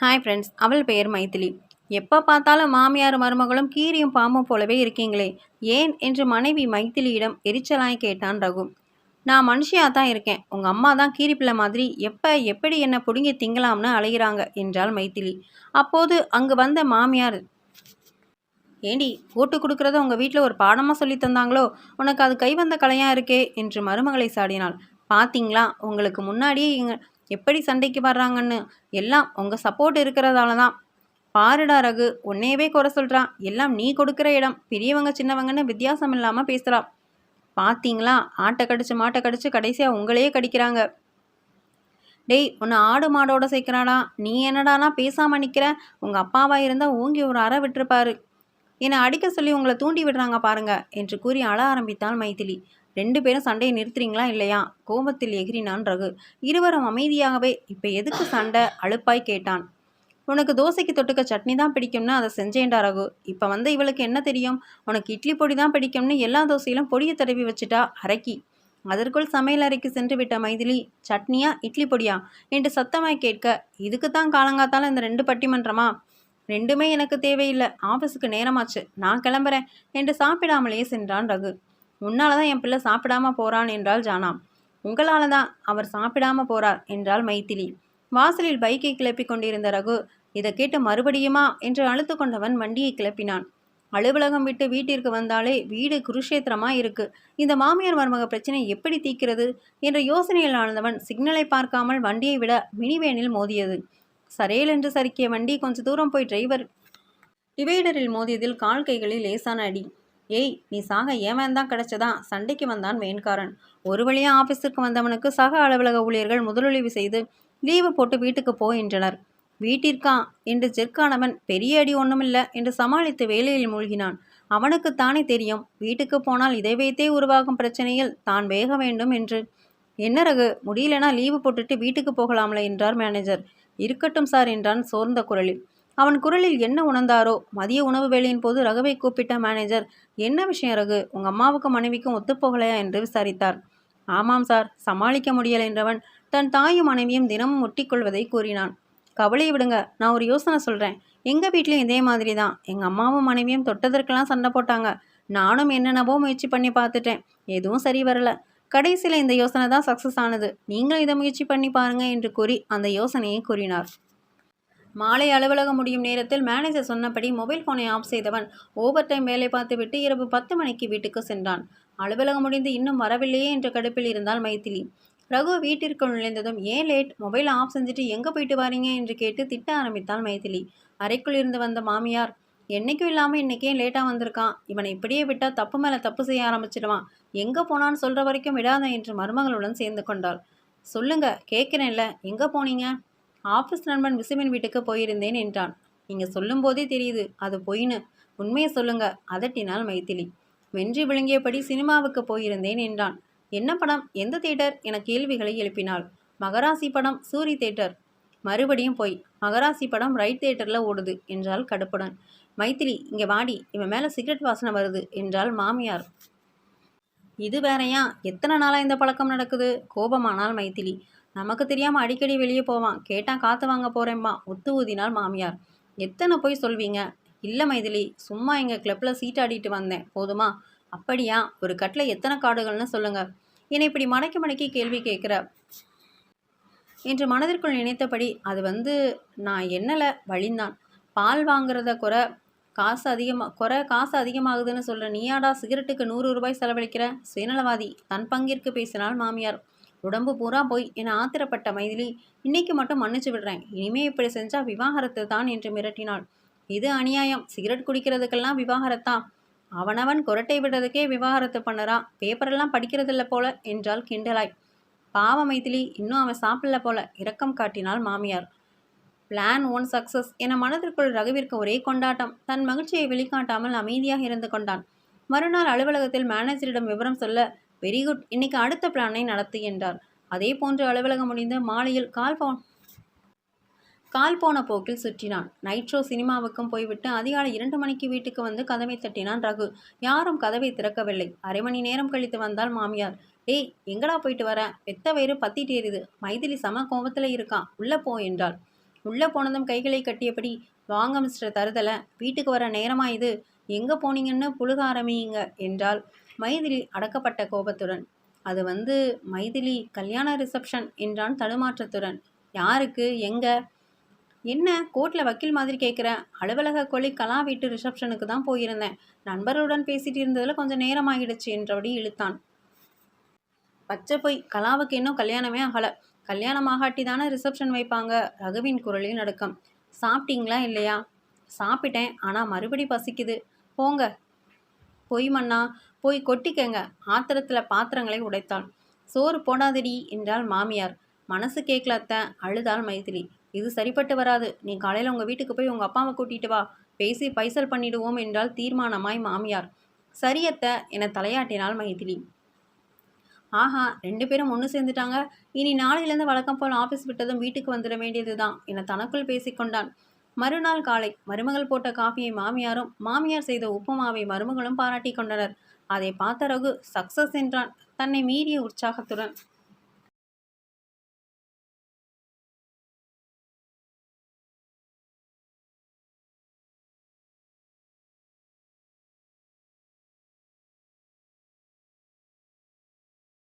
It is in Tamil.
ஹாய் ஃப்ரெண்ட்ஸ் அவள் பெயர் மைதிலி. எப்போ பார்த்தாலும் மாமியார் மருமகளும் கீரியும் பாம்பும் போலவே இருக்கீங்களே? ஏன்? என்று மனைவி மைத்திலியிடம் எரிச்சலாய் கேட்டான் ரகு. நான் மனுஷியாக தான் இருக்கேன். உங்கள் அம்மா தான் கீரிப்பிள்ளை மாதிரி எப்போ எப்படி என்னை பிடுங்கி திங்கலாம்னு அலைகிறாங்க என்றாள் மைதிலி. அப்போது அங்கு வந்த மாமியார் ஏண்டி ஓட்டு கொடுக்கறத உங்கள் வீட்டில் ஒரு பாடமாக சொல்லி தந்தாங்களோ? உனக்கு அது கைவந்த கலையாக இருக்கே? என்று மருமகளை சாடினாள். பார்த்தீங்களா உங்களுக்கு முன்னாடியே எங்கள் எப்படி சண்டைக்கு வர்றாங்கன்னு? எல்லாம் உங்கள் சப்போர்ட் இருக்கிறதால தான். பாருடா ரகு உன்னையவே குறை சொல்கிறான் எல்லாம் நீ கொடுக்குற இடம். பெரியவங்க சின்னவங்கன்னு வித்தியாசம் இல்லாமல் பேசுகிறா பார்த்தீங்களா ஆட்டை கடிச்சு மாட்டை கடிச்சு கடைசியாக உங்களையே கடிக்கிறாங்க. டேய் உன்னை ஆடு மாடோட சேர்க்குறாடா நீ என்னடானா பேசாமல் நிற்கிற உங்கள் அப்பாவாக இருந்தால் ஓங்கி ஒரு அறை விட்டுருப்பாரு. என்னை அடிக்க சொல்லி உங்களை தூண்டி விடுறாங்க பாருங்க என்று கூறி அழ ஆரம்பித்தாள் மைதிலி ரெண்டு பேரும் சண்டையை நிறுத்துறீங்களா இல்லையா? கோபத்தில் எகிரினான் ரகு. இருவரும் அமைதியாகவே இப்போ எதுக்கு சண்டை? அழுப்பாய் கேட்டான். உனக்கு தோசைக்கு தொட்டுக்க சட்னி தான் பிடிக்கும்னு அதை செஞ்சேன்டா ரகு. இப்போ வந்து இவளுக்கு என்ன தெரியும்? உனக்கு இட்லி பொடி தான் பிடிக்கும்னு எல்லா தோசையிலும் பொடியை தடவி வச்சுட்டா அரக்கி. அதற்குள் சமையல் அறைக்கு சென்று விட்ட மைதிலி சட்னியா இட்லி பொடியா? என்று சத்தமாய் கேட்க இதுக்கு தான் காலங்காத்தால இந்த ரெண்டு பட்டிமன்றமா? ரெண்டுமே எனக்கு தேவையில்லை. ஆஃபீஸுக்கு நேரமாச்சு. நான் கிளம்புறேன் என்று சாப்பிடாமலேயே சென்றான் ரகு. உன்னால தான் என் பிள்ளை சாப்பிடாம போறான் என்றாள் ஜானா. உங்களால தான் அவர் சாப்பிடாம போறார் என்றாள் மைத்திலி வாசலில் பைக்கை கிளப்பி கொண்டிருந்த ரகு இதை கேட்டு மறுபடியுமா? என்று அழுத்து கொண்டவன் வண்டியை கிளப்பினான். அலுவலகம் விட்டு வீட்டிற்கு வந்தாலே வீடு குருஷேத்திரமா இருக்கு. இந்த மாமியார் மருமக பிரச்சனை எப்படி தீர்க்கிறது? என்ற யோசனையில் ஆழ்ந்தவன் சிக்னலை பார்க்காமல் வண்டியை விட மினிவேனில் மோதியது. சரேல் என்று சறுக்கிய வண்டி கொஞ்ச தூரம் போய் டிரைவர் டிவைடரில் மோதியதில் கால் கைகளில் லேசான அடி. ஏய் நீ சாக ஏவன் தான் கிடைச்சதா? சண்டைக்கு வந்தான் வேன்காரன் ஒரு வழியாக ஆஃபீஸிற்கு வந்தவனுக்கு சக அலுவலக ஊழியர்கள் முதலுதவி செய்து லீவு போட்டு வீட்டுக்கு போகின்றனர் வீட்டிற்கா? என்று ஜெர்க்கானவன் பெரிய அடி ஒன்றுமில்லை என்று சமாளித்து வேலையில் மூழ்கினான். அவனுக்குத்தானே தெரியும் வீட்டுக்கு போனால் இதை வைத்தே உருவாகும் பிரச்சனையில் தான் வேக வேண்டும் என்று. என்ன ரகு முடியலனா லீவு போட்டுட்டு வீட்டுக்கு போகலாம்ல என்றார் மேனேஜர் இருக்கட்டும் சார் என்றான் சோர்ந்த குரலில். அவன் குரலில் என்ன உணர்ந்தாரோ? மதிய உணவு வேலையின் போது ரகுவை கூப்பிட்ட மேனேஜர் என்ன விஷயம் ரகு? உங்க அம்மாவுக்கும் மனைவிக்கும் ஒத்துப்போகலையா? என்று விசாரித்தார். ஆமாம் சார் சமாளிக்க முடியல என்றவன் தன் தாயும் மனைவியும் தினமும் ஒட்டிக்கொள்வதை கூறினான். கவலையை விடுங்க நான் ஒரு யோசனை சொல்கிறேன் எங்கள் வீட்லேயும் இதே மாதிரி தான் எங்கள் அம்மாவும் மனைவியும் தொட்டதற்கெல்லாம் சண்டை போட்டாங்க. நானும் என்னென்னவோ முயற்சி பண்ணி பார்த்துட்டேன். எதுவும் சரி வரல. கடைசியில் இந்த யோசனை தான் சக்ஸஸ் ஆனது. நீங்களும் இதை முயற்சி பண்ணி பாருங்க என்று கூறி அந்த யோசனையை கூறினார். மாலை அலுவலகம் முடியும் நேரத்தில் மேனேஜர் சொன்னபடி மொபைல் ஃபோனை ஆஃப் செய்தவன். ஓவர் டைம் வேலை பார்த்துவிட்டு இரவு பத்து மணிக்கு வீட்டுக்கு சென்றான். அலுவலகம் முடிந்து இன்னும் வரவில்லையே என்ற கடுப்பில் இருந்தால் மைதிலி. ரகு வீட்டிற்குள் நுழைந்ததும் ஏன் லேட் மொபைல் ஆஃப் செஞ்சுட்டு எங்கே போயிட்டு வரீங்க? என்று கேட்டு திட்ட ஆரம்பித்தாள் மைதிலி. அறைக்குள் இருந்து வந்த மாமியார் என்றைக்கும் இல்லாமல் இன்னைக்கே லேட்டாக வந்திருக்கான்? இவனை இப்படியே விட்டால் தப்பு மேலே தப்பு செய்ய ஆரம்பிச்சிடுவான். எங்கே போனான்னு சொல்கிற வரைக்கும் விடாத என்று மருமகளுடன் சேர்ந்து கொண்டாள். சொல்லுங்க கேட்குறேன்ல. எங்கே போனீங்க? ஆஃபீஸ் நண்பன் விசுவின் வீட்டுக்கு போயிருந்தேன் என்றான். நீங்கள் சொல்லும்போதே தெரியுது அது பொய்னு உண்மையை சொல்லுங்க அதட்டினாள் மைதிலி வென்றி விழுங்கியபடி சினிமாவுக்கு போயிருந்தேன் என்றான். என்ன படம்? எந்த தேட்டர் என கேள்விகளை எழுப்பினாள். மகராசி படம் சூரி தேட்டர் மறுபடியும் போய் மகராசி படம் ரைட் தேட்டரில் ஓடுது என்றாள் கடுப்புடன். மைத்திலி இங்கே வாடி இவன் மேலே சிகரெட் வாசனை வருது என்றாள் மாமியார். இது வேறையா? எத்தனை நாளாக இந்த பழக்கம் நடக்குது? கோபமானால் மைத்திலி. நமக்கு தெரியாமல் அடிக்கடி வெளியே போவான். கேட்டால் காற்று வாங்க போகிறேம்மா ஒத்து ஊதினாள் மாமியார். எத்தனை போய் சொல்வீங்க? இல்லை மைதிலி சும்மா எங்கள் கிளப்பில் சீட்டாடிட்டு வந்தேன். போதுமா? அப்படியா? ஒரு கட்டில் எத்தனை காடுகள்னு சொல்லுங்க. என்னை இப்படி மடக்கி மடக்கி கேள்வி கேட்குற என்று மனதிற்குள் நினைத்தபடி அது வந்து நான் என்னல வழிந்தான். பால் வாங்குறத குறை காசு அதிகமாக குறை காசு அதிகமாகுதுன்னு சொல்கிற நீயாடா சிகரெட்டுக்கு நூறு ரூபாய் செலவழிக்கிற? சுயநலவாதி தன் பங்கிற்கு பேசினாள் மாமியார். உடம்பு பூரா போய் என ஆத்திரப்பட்ட மைதிலி இன்னைக்கு மட்டும் மன்னிச்சு விடுறேன். இனிமே இப்படி செஞ்சா விவாகரத்து தான் என்று மிரட்டினாள். இது அநியாயம். சிகரெட் குடிக்கிறதுக்கெல்லாம் விவாகரத்தா? அவனவன் குரட்டை விடுறதுக்கே விவாகரத்து பண்ணுறான் பேப்பரெல்லாம் படிக்கிறதில்ல போல என்றாள் கிண்டலாய். பாவ மைதிலி இன்னும் அவன் சாப்பிடல போல இரக்கம் காட்டினாள் மாமியார். பிளான் ஒன் சக்சஸ் என மனதிற்குள் ரகுவிற்கு ஒரே கொண்டாட்டம். தன் மகிழ்ச்சியை வெளிக்காட்டாமல் அமைதியாக இருந்து கொண்டான். மறுநாள் அலுவலகத்தில் மேனேஜரிடம் விவரம் சொல்ல வெரி குட் இன்னைக்கு அடுத்த பிளானை நடத்து என்றார். அதே போன்று அலுவலகம் முடிந்து மாலையில் கால் போன் கால் போன போக்கில் சுற்றினான். நைட்ரோ சினிமாவுக்கும் போய்விட்டு அதிகாலை இரண்டு மணிக்கு வீட்டுக்கு வந்து கதவை தட்டினான் ரகு. யாரும் கதவை திறக்கவில்லை. அரை மணி நேரம் கழித்து வந்தால் மாமியார். டேய் எங்கடா போயிட்டு வர? பெத்த வயிறு பத்திட்டு எரியுது. மைதிலி சம கோபத்தில் இருக்கான் உள்ளே போ என்றாள். உள்ளே போனதும் கைகளை கட்டியபடி வாங்க மிஸ்டர் தருதலை. வீட்டுக்கு வர நேரமா இது எங்கே போனீங்கன்னு புழுக ஆரம்பிங்க என்றாள். மைதிலி அடக்கப்பட்ட கோபத்துடன் அது வந்து மைதிலி கல்யாண ரிசப்ஷன் என்றான் தடுமாற்றத்துடன். யாருக்கு? எங்க? என்ன? கோர்ட்டில் வக்கீல் மாதிரி கேட்குற அலுவலக கொலை கலா வீட்டு ரிசப்ஷனுக்கு தான் போயிருந்தேன். நண்பர்களுடன் பேசிட்டு இருந்ததில் கொஞ்சம் நேரமாகிடுச்சு என்றபடி இழுத்தான். பச்சை போய். கலாவுக்கு இன்னும் கல்யாணமே ஆகலை. கல்யாணம் ஆகாட்டி தானே ரிசப்ஷன் வைப்பாங்க? ரகுவின் குரலில் நடுக்கம். சாப்பிட்டீங்களா இல்லையா? சாப்பிட்டேன். ஆனால் மறுபடி பசிக்குது. போங்க. பொய் மண்ணா போய் கொட்டிக்கங்க. ஆத்திரத்தில் பாத்திரங்களை உடைத்தாள். சோறு போடாதடி என்றாள் மாமியார். மனசு கேட்கலாத்தை அழுதாள் மைதிலி. இது சரிப்பட்டு வராது. நீ காலையில் உங்கள் வீட்டுக்கு போய் உங்கள் அப்பாவை கூட்டிட்டு வா. பேசி பைசல் பண்ணிடுவோம் என்றால் தீர்மானமாய் மாமியார். சரியத்த என தலையாட்டினாள் மைதிலி. ஆஹா ரெண்டு பேரும் ஒன்று சேர்ந்துட்டாங்க. இனி நாளையிலேருந்து வழக்கம் போல் ஆஃபீஸ் விட்டதும் வீட்டுக்கு வந்துட வேண்டியது தான் என தனக்குள் பேசிக்கொண்டான் மறுநாள் காலை மருமகள் போட்ட காஃபியை மாமியாரும் மாமியார் செய்த உப்புமாவை மருமகளும் பாராட்டி கொண்டனர். அதை பார்த்த ரகு சக்சஸ் என்றான். தன்னை மீறிய உற்சாகத்துடன்